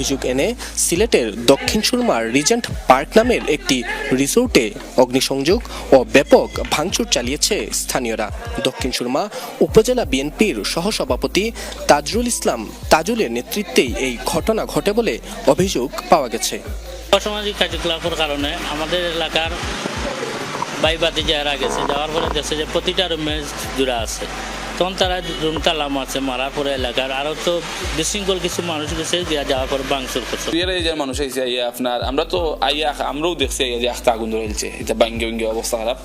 অভিযোগ এনে সিলেটের দক্ষিণ সুরমার রিজেন্ট পার্ক নামের একটি রিসোর্টে অগ্নিসংযোগ ও ব্যাপক ভাঙচুর চালিয়েছে স্থানীয়রা। দক্ষিণ সুরমা উপজেলা বিএনপির সহসভাপতি তাজরুল ইসলাম তাজুলের নেতৃত্বেই এই ঘটনা ঘটে বলে অভিযোগ পাওয়া গেছে। অসামাজিক কার্যকলাপের কারণে আমাদের এলাকার বাইবাতি যারা গেছে, যাওয়ার পরে দেখছে যে প্রতিটা রুমে জুড়া আছে। তখন তারা রুম তালা মারছে মারার পরে এলাকার। আরও তো বিশৃঙ্খল কিছু মানুষ গেছে গিয়া যাওয়ার পরে বাংসুর করছে। বিয়ের এই যে মানুষ আইসে আইয়া আপনার আমরা তো আইয়া আমরাও দেখছি আইয়া যে আখতা আগুন ধরেছে এটা বাঙ্গে বাঙ্গে অবস্থা খারাপ।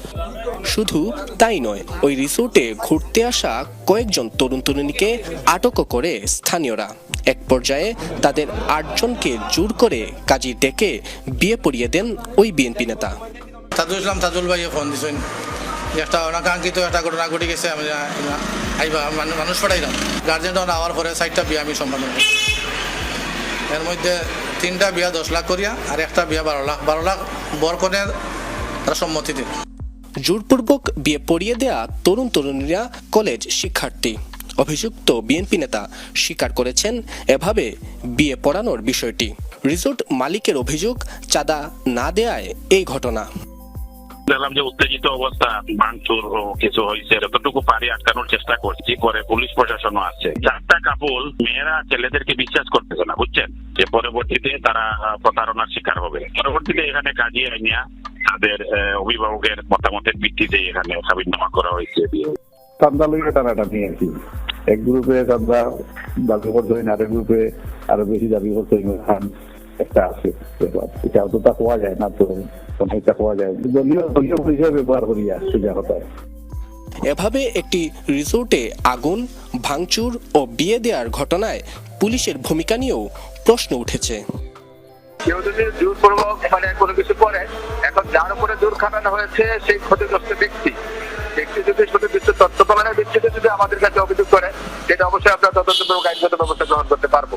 শুধু তাই নয় ওই রিসোর্টে ঘুরতে আসা কয়েকজন তরুণ তরুণীকে আটকও করে স্থানীয়রা। এক পর্যায়ে তাদের আটজনকে জোর করে কাজী ডেকে বিয়ে পড়িয়ে দেন ওই বিএনপি নেতা। তাজুল ইসলাম তাজুল ভাইয়ে ফোন দিছেন। একটা অনাকাঙ্ক্ষিত একটা ঘটনা ঘটে গেছে, আমি আইবা, মানু- মানুষ পাঠাইলাম গার্জেন আওয়ার পরে চারটা বিয়া আমি সম্পাদন করি। এর মধ্যে তিনটা বিয়া দশ লাখ করিয়া, আর একটা বিয়া বারো লাখ। বারো লাখ বরকনের তারা সম্মতি দিন জোরপূর্বক বিয়ে পড়িয়ে দেয়া তরুণ তরুণীরা কলেজ শিক্ষার্থী। অভিযুক্ত বিএনপি নেতা স্বীকার করেছেন এভাবে বিয়ে পড়ানোর বিষয়টি। রিসোর্ট মালিকের অভিযোগ, চাঁদা না দেয়ায় এই ঘটনা। দেখলাম যে উত্তেজিত অবস্থা ভাঙচুর ও কিছু হয়েছে যতটুকু পারি আটকানোর চেষ্টা করছি করে পুলিশ প্রশাসনও আছে চারটা কাপল মেয়েরা ছেলেদেরকে বিশ্বাস করতেছে না বুঝছেন যে পরবর্তীতে তারা প্রতারণার শিকার হবে পরবর্তীতে এখানে কাজী আইনিয়া তাদের অভিভাবকের মতামতের ভিত্তিতে এখানে সাবিনামা করা হয়েছে চান্দা লইয়া টানাটানি আর এক গ্রুপে চান্দা দাবি করতে হয় আরেক গ্রুপে আরও বেশি দাবি করতে হয় একটা আছে। এটা তা পাওয়া যায় না তো এটা পাওয়া যায় দলীয় দলীয় পরিচয় ব্যবহার করিয়া সোজা কথা এভাবে একটি রিসোর্টে আগুন ভাঙচুর ও বিয়ে দেওয়ার ঘটনায় পুলিশের ভূমিকা নিয়েও প্রশ্ন উঠেছে কেউ যদি জোরপূর্বক মানে কোনো কিছু করে এখন যার উপরে জোর খাটানো হয়েছে সেই ক্ষতিগ্রস্ত ব্যক্তি ব্যক্তি যদি সঠিক তথ্য প্রমাণের ভিত্তিতে যদি আমাদের কাছে অভিযোগ করে সেটা অবশ্যই আমরা তদন্তপূর্বক আইনগত ব্যবস্থা গ্রহণ করতে পারব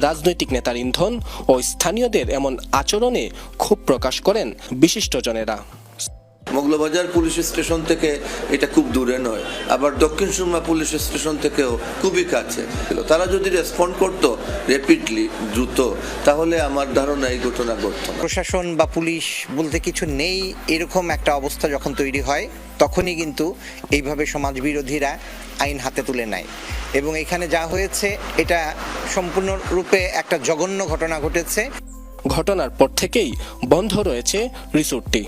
রাজনৈতিক নেতার ইন্ধন ও স্থানীয়দের এমন আচরণে ক্ষোভ প্রকাশ করেন বিশিষ্টজনেরা মোগলবাজার পুলিশ স্টেশন থেকে এটা খুব দূরে নয় আবার দক্ষিণ সুরমা পুলিশ স্টেশন থেকেও খুবই কাছে তারা যদি রেসপন্ড করতো র্যাপিডলি দ্রুত তাহলে আমার ধারণা এই ঘটনা ঘটতো। প্রশাসন বা পুলিশ বলতে কিছু নেই এরকম একটা অবস্থা যখন তৈরি হয় তখনই কিন্তু এইভাবে সমাজবিরোধীরা আইন হাতে তুলে নেয়। এবং এখানে যা হয়েছে, এটা সম্পূর্ণরূপে একটা জঘন্য ঘটনা ঘটেছে। ঘটনার পর থেকেই বন্ধ রয়েছে রিসোর্টটি।